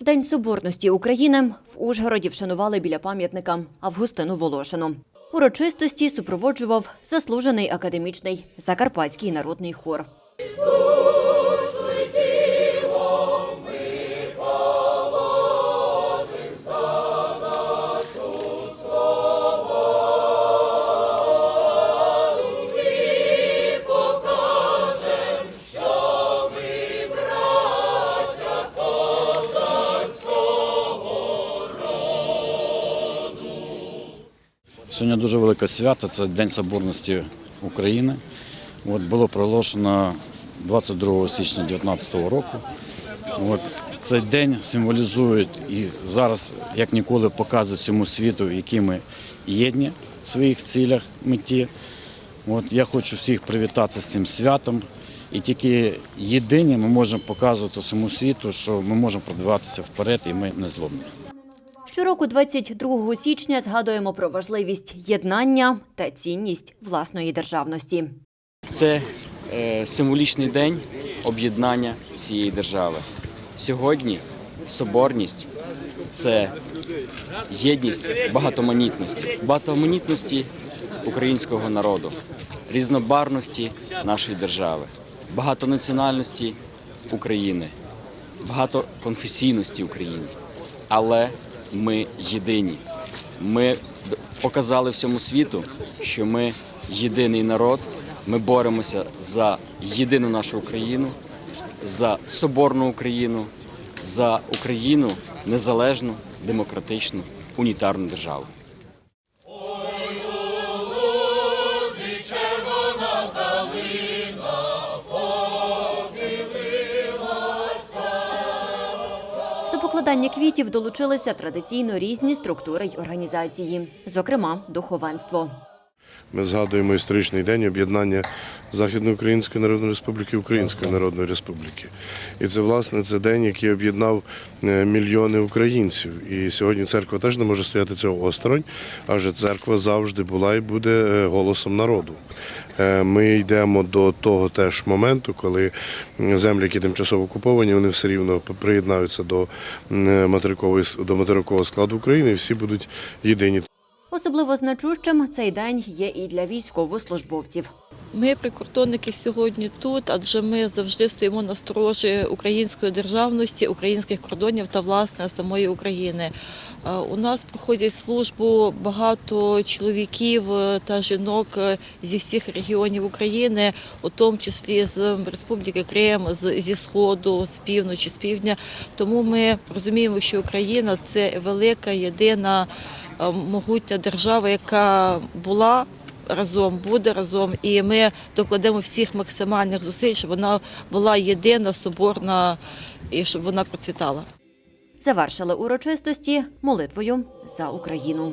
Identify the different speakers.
Speaker 1: День Соборності України в Ужгороді вшанували біля пам'ятника Августину Волошину. Урочистості супроводжував заслужений академічний Закарпатський народний хор.
Speaker 2: Сьогодні дуже велике свято, це День Соборності України. От було проголошено 22 січня 2019 року. От цей день символізує і зараз, як ніколи, показує цьому світу, які ми єдні в своїх цілях, меті. От я хочу всіх привітати з цим святом. І тільки єдині ми можемо показувати всьому світу, що ми можемо продаватися вперед, і ми не злобні.
Speaker 1: Щороку, 22 січня, згадуємо про важливість єднання та цінність власної державності.
Speaker 3: Це е, символічний день об'єднання всієї держави. Сьогодні соборність це єдність багатоманітності, багатоманітності українського народу, різнобарності нашої держави, багатонаціональності України, багатоконфесійності України. Але ми єдині. Ми показали всьому світу, що ми єдиний народ. Ми боремося за єдину нашу Україну, за соборну Україну, за Україну незалежну, демократичну, унітарну державу.
Speaker 1: До покладання квітів долучилися традиційно різні структури й організації, зокрема духовенство.
Speaker 4: Ми згадуємо історичний день об'єднання Західноукраїнської Народної Республіки і Української Народної Республіки. І це власне це день, який об'єднав е, мільйони українців. І сьогодні церква теж не може стояти цього осторонь, адже церква завжди була і буде е, голосом народу. Е, Ми йдемо до того теж моменту, коли землі, які тимчасово окуповані, вони все рівно приєднаються до материкового складу України, і всі будуть єдині.
Speaker 1: Особливо значущим цей день є і для військовослужбовців.
Speaker 5: Ми, прикордонники, сьогодні тут, адже ми завжди стоїмо на сторожі української державності, українських кордонів та власне самої України. Е, У нас проходять службу багато чоловіків е, та жінок е, зі всіх регіонів України, у тому числі з Республіки Крим, зі сходу, з півночі, з півдня. Тому ми розуміємо, що Україна це велика, єдина могутня держава, яка була разом, буде разом, і ми докладемо всіх максимальних зусиль, щоб вона була єдина, соборна і щоб вона процвітала.
Speaker 1: Завершили урочистості молитвою за Україну.